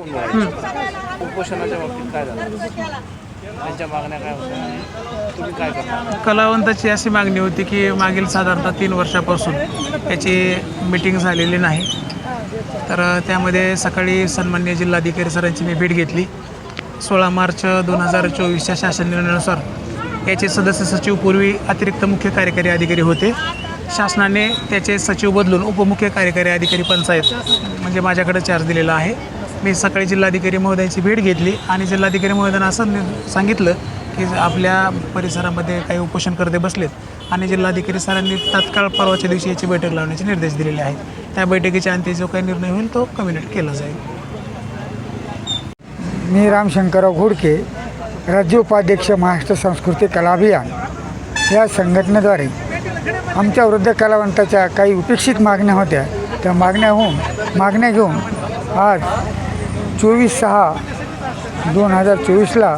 उपोषणाच्या बाबतीत काय झालं? त्यांच्या मागण्या काय होत्या? तुम्ही काय कलावंताची अशी मागणी होती की मागील साधारणतः तीन वर्षापासून याची मिटिंग झालेली नाही. तर त्यामध्ये सकाळी सन्मान्य जिल्हाधिकारी सरांची मी भेट घेतली. सोळा मार्च दोन हजार चोवीसच्या शासन निर्णयानुसार याचे सदस्य सचिव पूर्वी अतिरिक्त मुख्य कार्यकारी अधिकारी होते. शासनाने त्याचे सचिव बदलून उपमुख्य कार्यकारी अधिकारी पंचायत म्हणजे माझ्याकडे चार्ज दिलेला आहे. मी सकाळी जिल्हाधिकारी महोदयाची भेट घेतली आणि जिल्हाधिकारी महोदयांना असं नि- सांगितलं की आपल्या परिसरामध्ये काही उपोषणकर्ते बसलेत आणि जिल्हाधिकारी सरांनी तात्काळ परवाच्या दिवशी याची बैठक लावण्याचे निर्देश दिलेले आहेत. त्या बैठकीच्या अंती जो काही निर्णय होईल तो कम्युनिट केला जाईल. मी रामशंकरराव घोडके राज्य उपाध्यक्ष महाराष्ट्र सांस्कृतिक कला अभियान. या संघटनेद्वारे आमच्या वृद्ध कलावंताच्या काही उपेक्षित मागण्या होत्या. त्या मागण्या होऊन मागण्या घेऊन आज चोवीस सहा दोन हजार चोवीसला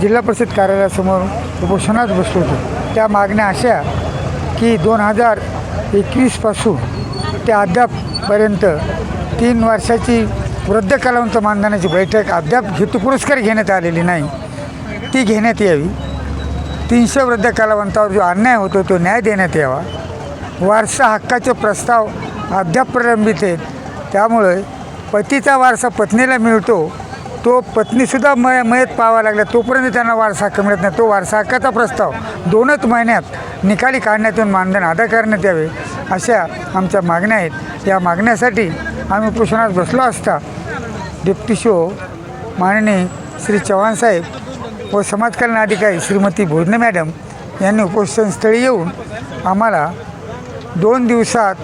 जिल्हा परिषद कार्यालयासमोर उपोषणात बसलो होतो. त्या मागण्या अशा की दोन हजार एकवीसपासून ते अद्यापपर्यंत तीन वर्षाची वृद्ध कलावंत मानधनाची बैठक अद्याप हेतू पुरस्कार घेण्यात आलेली नाही. ती घेण्यात यावी. तीनशे वृद्ध कलावंतावर जो अन्याय होतो तो न्याय देण्यात यावा. वारसा हक्काचे प्रस्ताव अद्याप प्रलंबित आहेत. त्यामुळे पतीचा वारसा पत्नीला मिळतो तो पत्नीसुद्धा मय मयत पाहावा लागला. तोपर्यंत त्यांना वारसा हक्क मिळत नाही. तो वारसा हक्काचा प्रस्ताव दोनच महिन्यात निकाली काढण्यातून मानधन अदा करण्यात यावे अशा आमच्या मागण्या आहेत. या मागण्यासाठी आम्ही उपोषणात बसलो असता डिप्टी शो माननीय श्री चव्हाण साहेब व समाज कल्याण अधिकारी श्रीमती भोजने मॅडम यांनी उपोषणस्थळी येऊन आम्हाला दोन दिवसात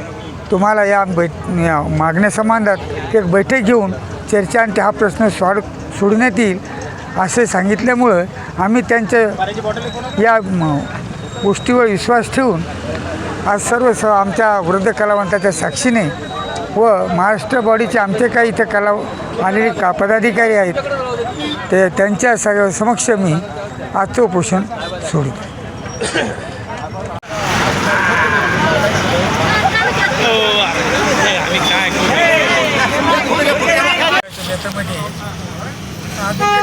तुम्हाला या बैठ या मागण्यासंबंधात एक बैठक घेऊन चर्चा आणि हा प्रश्न सॉड सोडण्यात येईल असे सांगितल्यामुळं आम्ही त्यांच्या या गोष्टीवर विश्वास ठेवून आज सर्व स आमच्या वृद्ध कलावंताच्या साक्षीने व महाराष्ट्र बॉडीचे आमचे काही इथे कला आलेले का पदाधिकारी आहेत ते त्यांच्या सग समक्ष मी आजचं उपोषण सोडतो.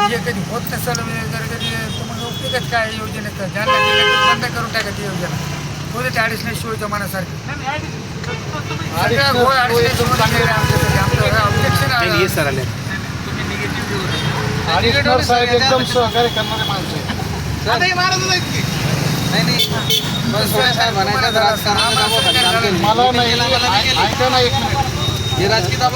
हे कधी होत नसेल जर कधी तर मग उपयोगच काय योजनेचा ज्यांना बंद करून टाकायची योजना कोणी ते अडीच नाही शिवाय मनासारखी सगळ्या गोळ अडीच नाही शिवाय आमच्याकडे आमचं ऑब्जेक्शन हे सर आले ऑडिटर साहेब एकदम सहकार्य करणारे माणसं आहेत महाराज आहेत की नाही नाही मला नाही ऐका ना एक मिनिट हे राजकीय